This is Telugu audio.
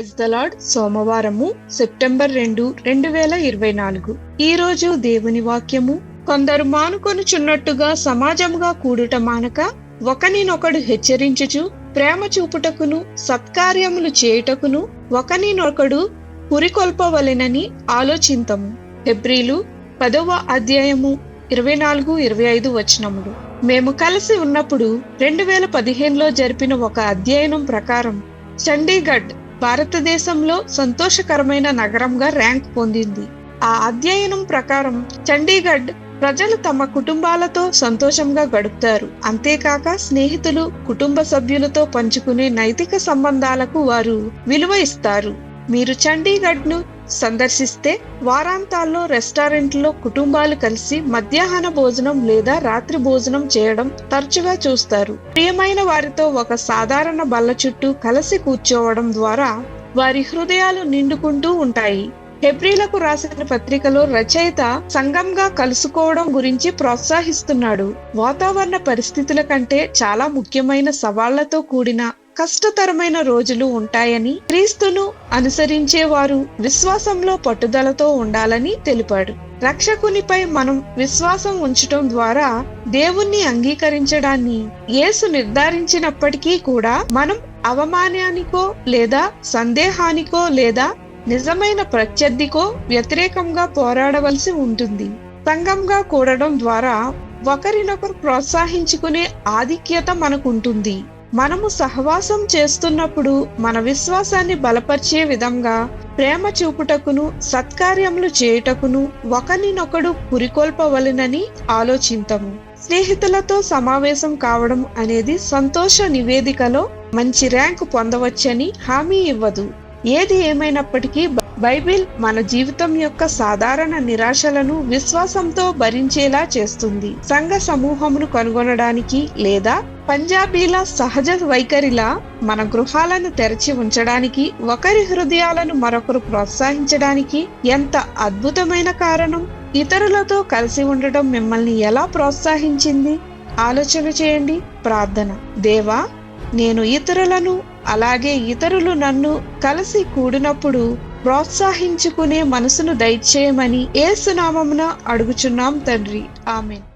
ప్రైజ్ ద సోమవారము సెప్టెంబర్ రెండు రెండు వేల ఇరవై నాలుగు. ఈ రోజు దేవుని వాక్యము కొందరు మానుకొనుచున్నట్టుగా సమాజముగా కూడుట మానక ఒకనినొకడు హెచ్చరించుచు ప్రేమ చూపుటకును సత్కార్యములు చేయుటకును ఒకనినొకడు పురికొల్పవలెనని ఆలోచింతము. హెబ్రిలు పదవ అధ్యాయము ఇరవై నాలుగు ఇరవై ఐదు వచనములు. మేము కలిసి ఉన్నప్పుడు రెండు వేల పదిహేనులో జరిపిన ఒక అధ్యయనం ప్రకారం చండీగఢ్ భారతదేశంలో సంతోషకరమైన నగరంగా ర్యాంక్ పొందింది. ఆ అధ్యయనం ప్రకారం చండీగఢ్ ప్రజలు తమ కుటుంబాలతో సంతోషంగా గడుపుతారు. అంతేకాక స్నేహితులు కుటుంబ సభ్యులతో పంచుకునే నైతిక సంబంధాలకు వారు విలువ ఇస్తారు. మీరు చండీగఢ్ను సందర్శిస్తే వారాంతాల్లో రెస్టారెంట్లో కుటుంబాలు కలిసి మధ్యాహ్న భోజనం లేదా రాత్రి భోజనం చేయడం తరచుగా చూస్తారు. ప్రియమైన వారితో ఒక సాధారణ బల్ల చుట్టూ కలిసి కూర్చోవడం ద్వారా వారి హృదయాలు నిండుకుంటూ ఉంటాయి. హెబ్రిలకు రాసిన పత్రికలో రచయిత సంఘంగా కలుసుకోవడం గురించి ప్రోత్సహిస్తున్నాడు. వాతావరణ పరిస్థితుల కంటే చాలా ముఖ్యమైన సవాళ్ళతో కూడిన కష్టతరమైన రోజులు ఉంటాయని క్రీస్తును అనుసరించేవారు విశ్వాసంలో పట్టుదలతో ఉండాలని తెలిపాడు. రక్షకునిపై మనం విశ్వాసం ఉంచటం ద్వారా దేవుణ్ణి అంగీకరించడాన్ని యేసు నిర్ధారించినప్పటికీ కూడా మనం అవమానానికో లేదా సందేహానికో లేదా నిజమైన ప్రత్యర్థికో వ్యతిరేకంగా పోరాడవలసి ఉంటుంది. సంఘంగా కూడడం ద్వారా ఒకరినొకరు ప్రోత్సహించుకునే ఆధిక్యత మనకుంటుంది. మనము సహవాసం చేస్తున్నప్పుడు మన విశ్వాసాన్ని బలపరిచే విధంగా ప్రేమ చూపుటకును సత్కార్యములు చేయుటకును ఒకరినొకడు పురికొల్పవలెనని ఆలోచింతము. స్నేహితులతో సమావేశం కావడం అనేది సంతోష నివేదికలో మంచి ర్యాంకు పొందవచ్చని హామీ ఇవ్వదు. ఏది ఏమైనప్పటికీ బైబిల్ మన జీవితం యొక్క సాధారణ నిరాశలను విశ్వాసంతో భరించేలా చేస్తుంది. సంఘ సమూహమును కనుగొనడానికి లేదా పంజాబీల సహజ వైఖరిలా మన గృహాలను తెరచి ఉంచడానికి ఒకరి హృదయాలను మరొకరు ప్రోత్సహించడానికి ఎంత అద్భుతమైన కారణం? ఇతరులతో కలిసి ఉండటం మిమ్మల్ని ఎలా ప్రోత్సహించింది? ఆలోచన చేయండి ప్రార్థన. దేవా నేను ఇతరులను అలాగే ఇతరులు నన్ను కలిసి కూడినప్పుడు ప్రోత్సహించుకునే మనసును దయచేయమని ఏసునామమున అడుగుచున్నాం తండ్రి. ఆమెన్.